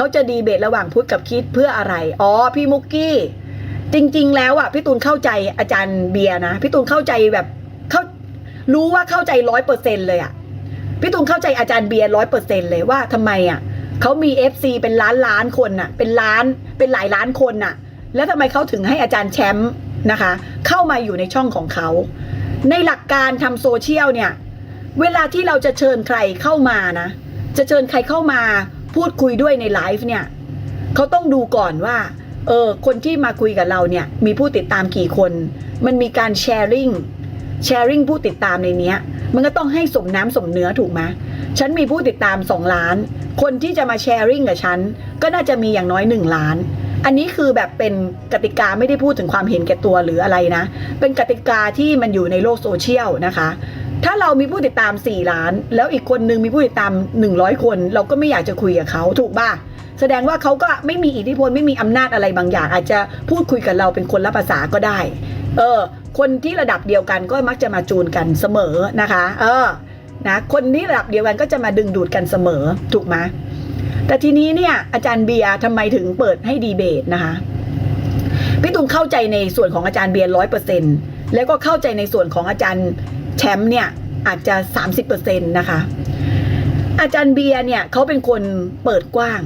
เขาจะดีเบตระหว่างพุทธกับคิดเพื่ออะไร อ๋อ พี่มุกกี้ จริง ๆ แล้วอะพี่ตูนเข้าใจอาจารย์เบียร์นะพี่ตูนเข้าใจแบบเขารู้ว่าเข้าใจร้อยเปอร์เซ็นเลยอะพี่ตูนเข้าใจอาจารย์เบียร์ร้อยเปอร์เซ็นเลยว่าทำไมอะเขามีเอฟซีเป็นล้านล้านคนน่ะ เป็นล้านเป็นหลายล้านคนน่ะ แล้วทำไมเขาถึงให้อาจารย์แชมป์นะคะ เข้ามาอยู่ในช่องของเขา ในหลักการทำโซเชียลเนี่ย เวลาที่เราจะเชิญใครเข้ามานะ จะเชิญใครเข้ามา พูดคุยด้วยในไลฟ์เนี่ยเขาต้องดูก่อนว่าเออคนที่มาคุยกับเราเนี่ยมีผู้ติดตามกี่คน มันมีการแชร์ริงแชร์ริงผู้ติดตามในเนี้ย มันก็ต้องให้สมน้ำสมเนื้อถูกไหมฉันมีผู้ติดตามสองล้าน คนที่จะมาแชร์ริงกับฉัน ก็น่าจะมีอย่างน้อยหนึ่งล้าน อันนี้คือแบบเป็นกติกาไม่ได้พูดถึงความเห็นแก่ตัวหรืออะไรนะ เป็นกติกาที่มันอยู่ในโลกโซเชียลนะคะ ถ้าเรามีผู้ติดตาม 4 ล้าน แล้วอีกคนนึงมีผู้ติดตาม 100 คน เราก็ไม่อยากจะคุยกับเขาถูกป่ะแสดงว่าเขาก็ไม่มีอิทธิพลไม่มีอำนาจอะไรบางอย่าง อาจจะพูดคุยกับเราเป็นคนละภาษาก็ได้ เออ คนที่ระดับเดียวกันก็มักจะมาจูนกันเสมอนะคะ เออนะคนที่ระดับเดียวกันก็จะมาดึงดูดกันเสมอถูกไหมแต่ทีนี้เนี่ยอาจารย์เบียร์ทำไมถึงเปิดให้ดีเบตนะคะพี่ตุงเข้าใจในส่วนของอาจารย์เบียร์ร้อยเปอร์เซ็นแล้วก็เข้าใจในส่วนของอาจารย์ แชมป์เนี่ยอาจจะสามสิบเปอร์เซ็นต์นะคะ อาจารย์เบียร์เนี่ยเขาเป็นคนเปิดกว้าง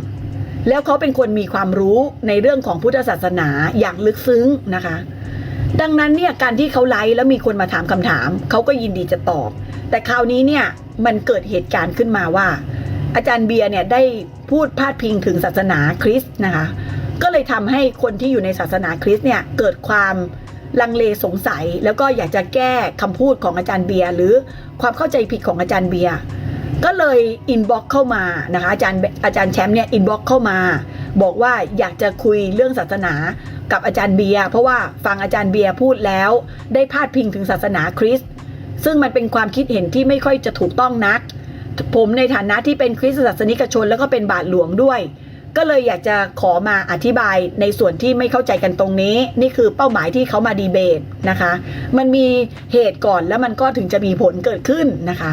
แล้วเขาเป็นคนมีความรู้ในเรื่องของพุทธศาสนาอย่างลึกซึ้งนะคะ ดังนั้นเนี่ยการที่เขาไลฟ์แล้วมีคนมาถามคำถาม เขาก็ยินดีจะตอบ แต่คราวนี้เนี่ยมันเกิดเหตุการณ์ขึ้นมาว่า อาจารย์เบียร์เนี่ยได้พูดพาดพิงถึงศาสนาคริสต์นะคะ ก็เลยทำให้คนที่อยู่ในศาสนาคริสต์เนี่ยเกิดความ ลังเลสงสัย แล้วก็อยากจะแก้คำพูดของอาจารย์เบียร์หรือความเข้าใจผิดของอาจารย์เบียร์ก็เลยอินบ็อกเข้ามานะคะอาจารย์อาจารย์แชมป์เนี่ยอินบ็อกเข้ามา บอกว่าอยากจะคุยเรื่องศาสนากับอาจารย์เบียร์เพราะว่าฟังอาจารย์เบียร์พูดแล้ว ได้พาดพิงถึงศาสนาคริสต์ซึ่งมันเป็นความคิดเห็นที่ไม่ค่อยจะถูกต้องนัก ผมในฐานะที่เป็นคริสตศาสนิกชนแล้วก็เป็นบาทหลวงด้วย ก็เลยอยากจะขอมาอธิบายในส่วนที่ไม่เข้าใจกันตรงนี้ นี่คือเป้าหมายที่เขามาดีเบตนะคะ มันมีเหตุก่อนแล้วมันก็ถึงจะมีผลเกิดขึ้นนะคะ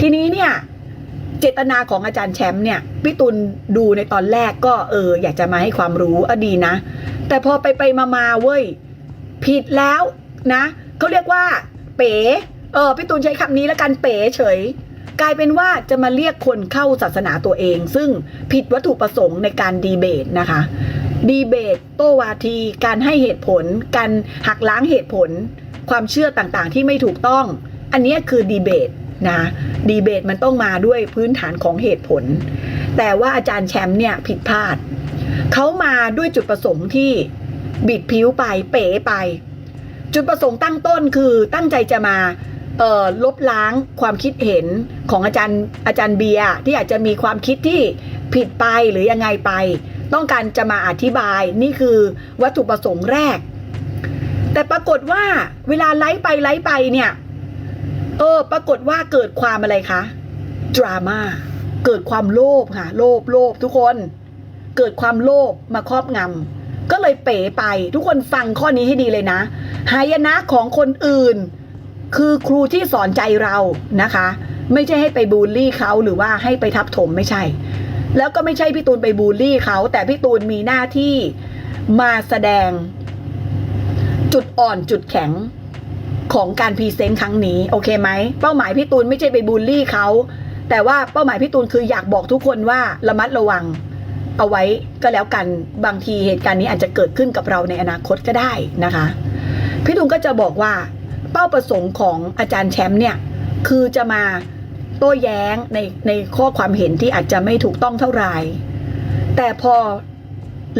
ทีนี้เนี่ยเจตนาของอาจารย์แชมป์เนี่ยพี่ตุลดูในตอนแรกก็เออ อยากจะมาให้ความรู้อะดีนะ แต่พอไปไปมามาเว้ย ผิดแล้วนะเขาเรียกว่า เป๋เออพี่ตูนใช้คำนี้แล้วกันเป๋เฉย กลายเป็นว่าจะมาเรียกคนเข้าศาสนาตัวเอง ซึ่งผิดวัตถุประสงค์ในการดีเบตนะคะดีเบต โต้วาที การให้เหตุผล การหักล้างเหตุผล ความเชื่อต่างๆ ที่ไม่ถูกต้อง อันนี้คือดีเบตนะดีเบตมันต้องมาด้วยพื้นฐานของเหตุผล แต่ว่าอาจารย์แชมป์เนี่ยผิดพลาด เขามาด้วยจุดประสงค์ที่บิดผิวไปเป๋ไป จุดประสงค์ตั้งต้นคือตั้งใจจะมา ลบล้างความคิดเห็นของอาจารย์อาจารย์เบียร์ที่อาจจะมีความคิดที่ผิดไปหรือยังไงไป ต้องการจะมาอธิบายนี่คือวัตถุประสงค์แรก แต่ปรากฏว่าเวลาไลฟ์ไปไลฟ์ไปเนี่ยเออปรากฏว่าเกิดความอะไรคะดราม่าเกิดความโลภค่ะโลภโลภทุกคน เกิดความโลภมาครอบงำก็เลยเป๋ไปทุกคนฟังข้อนี้ให้ดีเลยนะหายนะของคนอื่น คือครูที่สอนใจเรานะคะ ไม่ใช่ให้ไปบูลลี่เขาหรือว่าให้ไปทับถมไม่ใช่ แล้วก็ไม่ใช่พี่ตูนไปบูลลี่เขาแต่พี่ตูนมีหน้าที่มาแสดง จุดอ่อนจุดแข็งของการพรีเซนต์ครั้งนี้โอเคไหมเป้าหมายพี่ตูนไม่ใช่ไปบูลลี่เขาแต่ว่าเป้าหมายพี่ตูนคืออยากบอกทุกคนว่าระมัดระวังเอาไว้ก็แล้วกันบางทีเหตุการณ์นี้อาจจะเกิดขึ้นกับเราในอนาคตก็ได้นะคะ พี่ตูนก็จะบอกว่า เป้าประสงค์ของอาจารย์แชมป์เนี่ยคือจะมาโต้แย้งในในข้อความเห็นที่อาจจะไม่ถูกต้องเท่าไหร่แต่พอ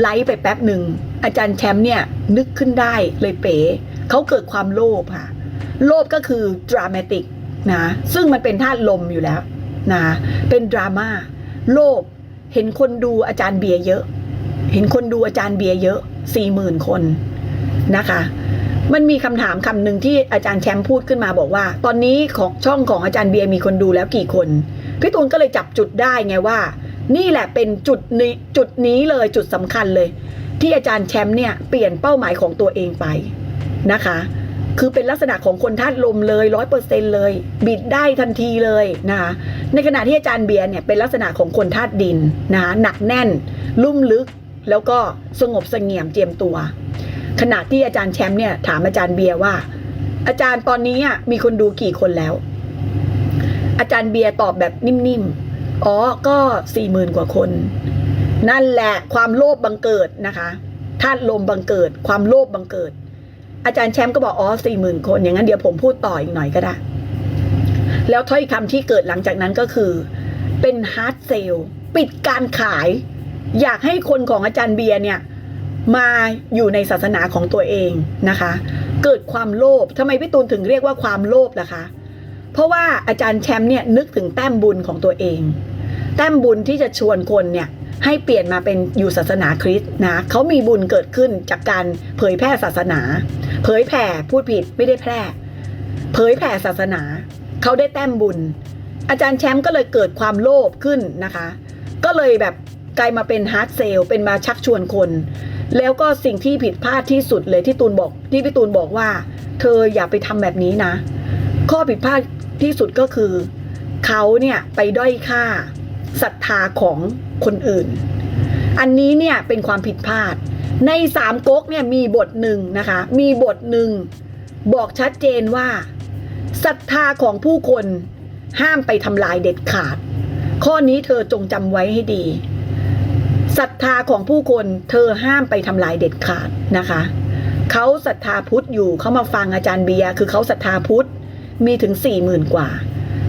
ไลฟ์ไปแป๊บหนึ่งอาจารย์แชมป์เนี่ยนึกขึ้นได้เลยเป๋เขาเกิดความโลภค่ะ โลภก็คือดรามาติกนะซึ่งมันเป็นธาตุลมอยู่แล้วนะเป็นดราม่าโลภเห็นคนดูอาจารย์เบียร์เยอะ เห็นคนดูอาจารย์เบียร์เยอะสี่หมื่นคนนะคะ มันมีคำถามคำหนึ่งที่อาจารย์แชมป์พูดขึ้นมาบอกว่า ตอนนี้ของช่องของอาจารย์เบียร์มีคนดูแล้วกี่คนพี่ตูนก็เลยจับจุดได้ไงว่า นี่แหละเป็นจุดนี้จุดนี้เลยจุดสำคัญเลย ที่อาจารย์แชมป์เนี่ยเปลี่ยนเป้าหมายของตัวเองไปนะคะ คือเป็นลักษณะของคนธาตุลมเลยร้อยเปอร์เซ็นเลย บิดได้ทันทีเลยนะคะในขณะที่อาจารย์เบียร์เนี่ยเป็นลักษณะของคนธาตุดินนะะหนักแน่น ลุ่มลึกแล้วก็สงบสงี่ยมเจียมตัว ขณะที่อาจารย์แชมป์เนี่ยถามอาจารย์เบียร์ว่า อาจารย์ตอนนี้มีคนดูกี่คนแล้ว อาจารย์เบียร์ตอบแบบนิ่มๆอ๋อก็สี่หมื่นกว่าคน นั่นแหละความโลภบังเกิดนะคะธาตุลมบังเกิด ความโลภบังเกิด อาจารย์แชมป์ก็บอกอ๋อสี่หมื่นคนอย่างนั้นเดี๋ยวผมพูดต่ออีกหน่อยก็ได้ แล้วถ้อยคำที่เกิดหลังจากนั้นก็คือ เป็นฮาร์ดเซลปิดการขาย อยากให้คนของอาจารย์เบียร์เนี่ย มาอยู่ในศาสนาของตัวเองนะคะ เกิดความโลภทำไมพี่ตูนถึงเรียกว่าความโลภล่ะคะ เพราะว่าอาจารย์แชมป์เนี่ยนึกถึงแต้มบุญของตัวเอง แต้มบุญที่จะชวนคนเนี่ยให้เปลี่ยนมาเป็นอยู่ศาสนาคริสต์นะเขามีบุญเกิดขึ้นจากการเผยแพร่ศาสนา เผยแผ่พูดผิดไม่ได้แพร่ เผยแผ่ศาสนาเขาได้แต้มบุญ อาจารย์แชมป์ก็เลยเกิดความโลภขึ้นนะคะ ก็เลยแบบกลายมาเป็นฮาร์ดเซลเป็นมาชักชวนคน แล้วก็สิ่งที่ผิดพลาดที่สุดเลยที่ตูนบอกที่พี่ตูนบอกว่า เธออย่าไปทำแบบนี้นะ ข้อผิดพลาดที่สุดก็คือ เขาเนี่ยไปด้อยค่าศรัทธาของคนอื่น อันนี้เนี่ยเป็นความผิดพลาด ในสามก๊กเนี่ยมีบทหนึ่งนะคะ มีบทหนึ่งบอกชัดเจนว่าศรัทธาของผู้คนห้ามไปทำลายเด็ดขาด ข้อนี้เธอจงจำไว้ให้ดี ศรัทธาของผู้คนเธอห้ามไปทำลายเด็ดขาดนะคะเขาศรัทธาพุทธอยู่เขามาฟังอาจารย์เบียร์คือเขาศรัทธาพุทธมีถึงสี่หมื่นกว่า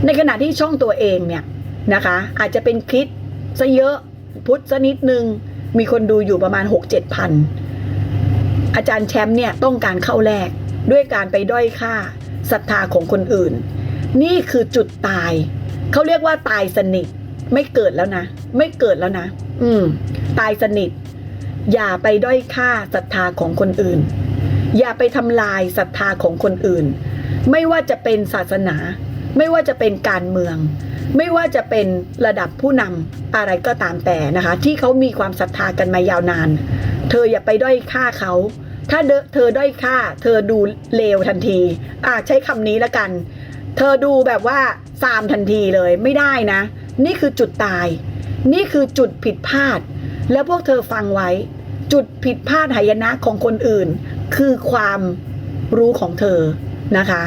ในขณะที่ช่องตัวเองเนี่ยนะคะ อาจจะเป็นคริดซะเยอะพุทธซะนิดนึงมีคนดูอยู่ประมาณหกเจ็ดพันอาจารย์แชมป์เนี่ยต้องการเข้าแรกด้วยการไปด้อยค่าศรัทธาของคนอื่น นี่คือจุดตาย เขาเรียกว่าตายสนิทไม่เกิดแล้วนะ ไม่เกิดแล้วนะ อืม ตายสนิท อย่าไปด้อยค่าศรัทธาของคนอื่น อย่าไปทำลายศรัทธาของคนอื่น ไม่ว่าจะเป็นศาสนา ไม่ว่าจะเป็นการเมือง ไม่ว่าจะเป็นระดับผู้นำอะไรก็ตามแต่นะคะ ที่เขามีความศรัทธากันมายาวนาน เธออย่าไปด้อยค่าเขาถ้าเธอด้อยค่า เธอดูเลวทันที อ่าใช้คำนี้ละกัน เธอดูแบบว่าซามทันทีเลยไม่ได้นะ นี่คือจุดตาย นี่คือจุดผิดพลาด แล้วพวกเธอฟังไว้ จุดผิดพลาดหายนะของคนอื่น คือความรู้ของเธอนะคะ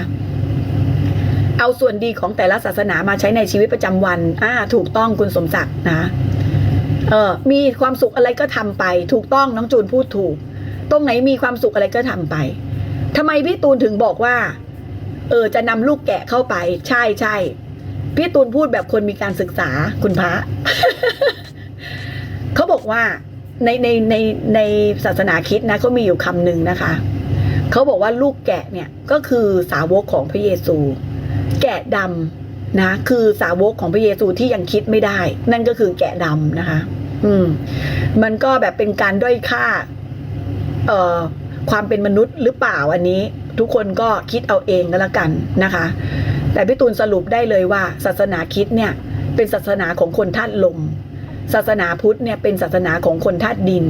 เอาส่วนดีของแต่ละศาสนามาใช้ในชีวิตประจำวันอ่าถูกต้องคุณสมศักดิ์นะเออมีความสุขอะไรก็ทำไป ถูกต้องน้องจูนพูดถูก ตรงไหนมีความสุขอะไรก็ทำไปทำไมพี่ตูนถึงบอกว่า เออจะนำลูกแกะเข้าไป ใช่ใช่พี่ตูนพูดแบบคนมีการศึกษาคุณพระ บอกว่าในในในในศาสนาคิดนะเขามีอยู่คำหนึ่งนะคะเขาบอกว่าลูกแกะเนี่ยก็คือสาวกของพระเยซู แกะดำนะ คือสาวกของพระเยซูที่ยังคิดไม่ได้ นั่นก็คือแกะดำนะคะ อืม มันก็แบบเป็นการด้อยค่า เอ่อความเป็นมนุษย์หรือเปล่าอันนี้ ทุกคนก็คิดเอาเองก็แล้วกันนะคะ แต่พี่ตูนสรุปได้เลยว่า ศาสนาคิดเนี่ย เป็นศาสนาของคนธาตุลม ศาสนาพุทธเนี่ยเป็นศาสนาของคนธาตุดิน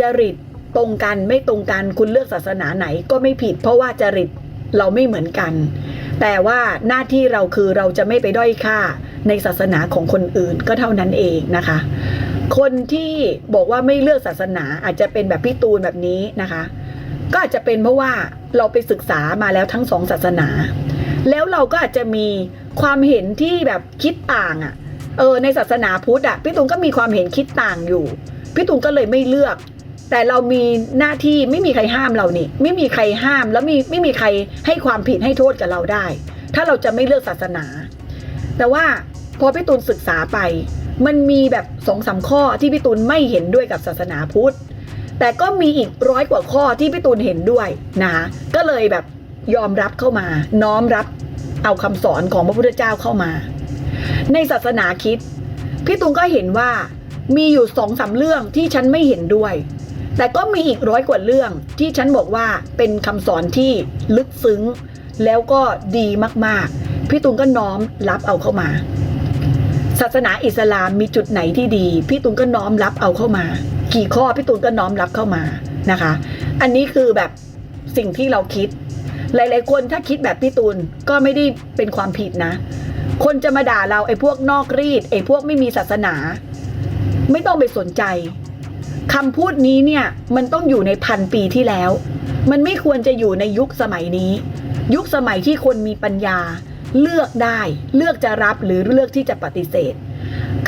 จริตตรงกันไม่ตรงกันคุณเลือกศาสนาไหนก็ไม่ผิด เพราะว่าจริตเราไม่เหมือนกัน แต่ว่าหน้าที่เราคือเราจะไม่ไปด้อยค่าในศาสนาของคนอื่นก็เท่านั้นเองนะคะ คนที่บอกว่าไม่เลือกศาสนาอาจจะเป็นแบบพี่ตูนแบบนี้นะคะ ก็อาจจะเป็นเพราะว่าเราไปศึกษามาแล้วทั้งสองศาสนา แล้วเราก็อาจจะมีความเห็นที่แบบคิดต่างอะ่ะ เออในศาสนาพุทธอะพี่ตูนก็มีความเห็นคิดต่างอยู่พี่ตูนก็เลยไม่เลือก แต่เรามีหน้าที่ไม่มีใครห้ามเรานี่ไม่มีใครห้ามแล้วมีไม่มีใครให้ความผิดให้โทษกับเราได้ ถ้าเราจะไม่เลือกศาสนา แต่ว่าพอพี่ตูนศึกษาไป มันมีแบบสองสามข้อที่พี่ตูนไม่เห็นด้วยกับศาสนาพุทธ แต่ก็มีอีกร้อยกว่าข้อที่พี่ตูนเห็นด้วยนะคะก็เลยแบบยอมรับเข้ามา น้อมรับเอาคำสอนของพระพุทธเจ้าเข้ามา ในศาสนาคิดพี่ตุงก็เห็นว่ามีอยู่สองสามเรื่องที่ฉันไม่เห็นด้วย แต่ก็มีอีกร้อยกว่าเรื่องที่ฉันบอกว่าเป็นคำสอนที่ลึกซึ้ง แล้วก็ดีมากๆ พี่ตุงก็น้อมรับเอาเข้ามา ศาสนาอิสลามมีจุดไหนที่ดี พี่ตุงก็น้อมรับเอาเข้ามา กี่ข้อพี่ตุงก็น้อมรับเข้ามานะคะ อันนี้คือแบบสิ่งที่เราคิด หลาย ๆ คนถ้าคิดแบบพี่ตูนก็ไม่ได้เป็นความผิดนะ คนจะมาด่าเราไอ้พวกนอกรีดไอ้พวกไม่มีศาสนา ไม่ต้องไปสนใจคำพูดนี้เนี่ยมันต้องอยู่ในพันปีที่แล้ว มันไม่ควรจะอยู่ในยุคสมัยนี้ ยุคสมัยที่คนมีปัญญา เลือกได้เลือกจะรับหรือเลือกที่จะปฏิเสธ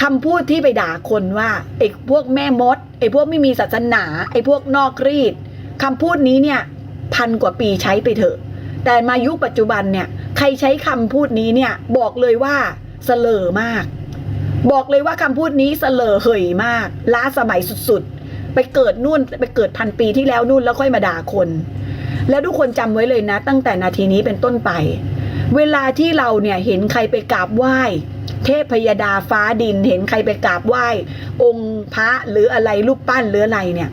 คำพูดที่ไปด่าคนว่าไอ้พวกแม่มดไอ้พวกไม่มีศาสนา ไอ้พวกนอกรีดคำพูดนี้เนี่ยพันกว่าปีใช้ไปเถอะ แต่มายุคปัจจุบันเนี่ย ใครใช้คำพูดนี้เนี่ยบอกเลยว่าเสลอมาก บอกเลยว่าคำพูดนี้เสลอเหยมาก ล้าสมัยสุดๆ ไปเกิดนู่นไปเกิดพันปีที่แล้วนู่นแล้วค่อยมาด่าคน แล้วทุกคนจำไว้เลยนะ ตั้งแต่นาทีนี้เป็นต้นไป เวลาที่เราเนี่ยเห็นใครไปกราบไหว้เทพพยดาฟ้าดินเห็นใครไปกราบไหว้ องค์พระหรืออะไรรูปปั้นหรืออะไรเนี่ย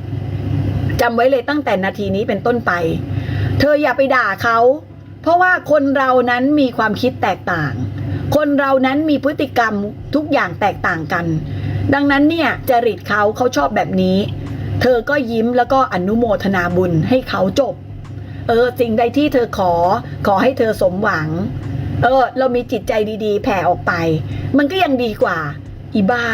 จำไว้เลยตั้งแต่นาทีนี้เป็นต้นไป เธออย่าไปด่าเขา เพราะว่าคนเรานั้นมีความคิดแตกต่าง คนเรานั้นมีพฤติกรรมทุกอย่างแตกต่างกัน ดังนั้นเนี่ยจริตเขาเขาชอบแบบนี้ เธอก็ยิ้มแล้วก็อนุโมทนาบุญให้เขาจบ เออสิ่งใดที่เธอขอ ขอให้เธอสมหวัง เออ เรามีจิตใจดีๆ แผ่ออกไป มันก็ยังดีกว่า อีบ้า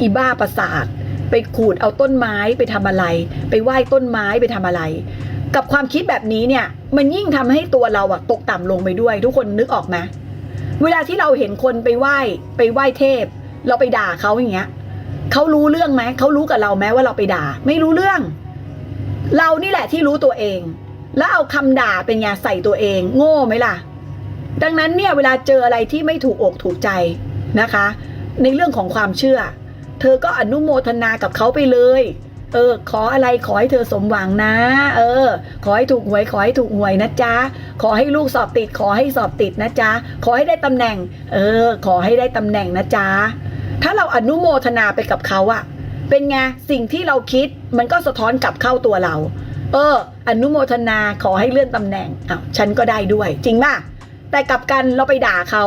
อีบ้าประสาทไปขูดเอาต้นไม้ไปทำอะไร ไปไหว้ต้นไม้ไปทำอะไร กับความคิดแบบนี้เนี่ย มันยิ่งทำให้ตัวเราอะตกต่ำลงไปด้วย ทุกคนนึกออกไหมเวลาที่เราเห็นคนไปไหว้ไปไหว้เทพ เราไปด่าเขาอย่างเงี้ยเขารู้เรื่องไหมเขารู้กับเราไหมว่าเราไปด่า ไม่รู้เรื่อง เรานี่แหละที่รู้ตัวเอง แล้วเอาคำด่าเป็นไงใส่ตัวเอง โง่ไหมล่ะ ดังนั้นเนี่ยเวลาเจออะไรที่ไม่ถูกอกถูกใจนะคะ ในเรื่องของความเชื่อ เธอก็อนุโมทนากับเขาไปเลย เออ ขออะไรขอให้เธอสมหวังนะ เออ ขอให้ถูกหวยขอให้ถูกหวยนะจ๊ะ ขอให้ลูกสอบติด ขอให้สอบติดนะจ๊ะ ขอให้ได้ตำแหน่ง เออ ขอให้ได้ตำแหน่งนะจ๊ะ ถ้าเราอนุโมทนาไปกับเขาอะเป็นไงสิ่งที่เราคิดมันก็สะท้อนกลับเข้าตัวเรา เออ อนุโมทนาขอให้เลื่อนตำแหน่งอ้าวฉันก็ได้ด้วย จริงป่ะแต่กลับกันเราไปด่าเขา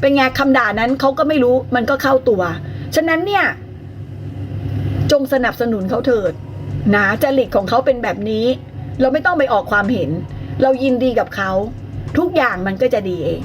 เป็นไงคำด่านั้นเขาก็ไม่รู้มันก็เข้าตัว ฉะนั้นเนี่ย จงสนับสนุนเขาเถิดนะจริตของเขาเป็นแบบนี้ เราไม่ต้องไปออกความเห็น เรายินดีกับเขา ทุกอย่างมันก็จะดีเอง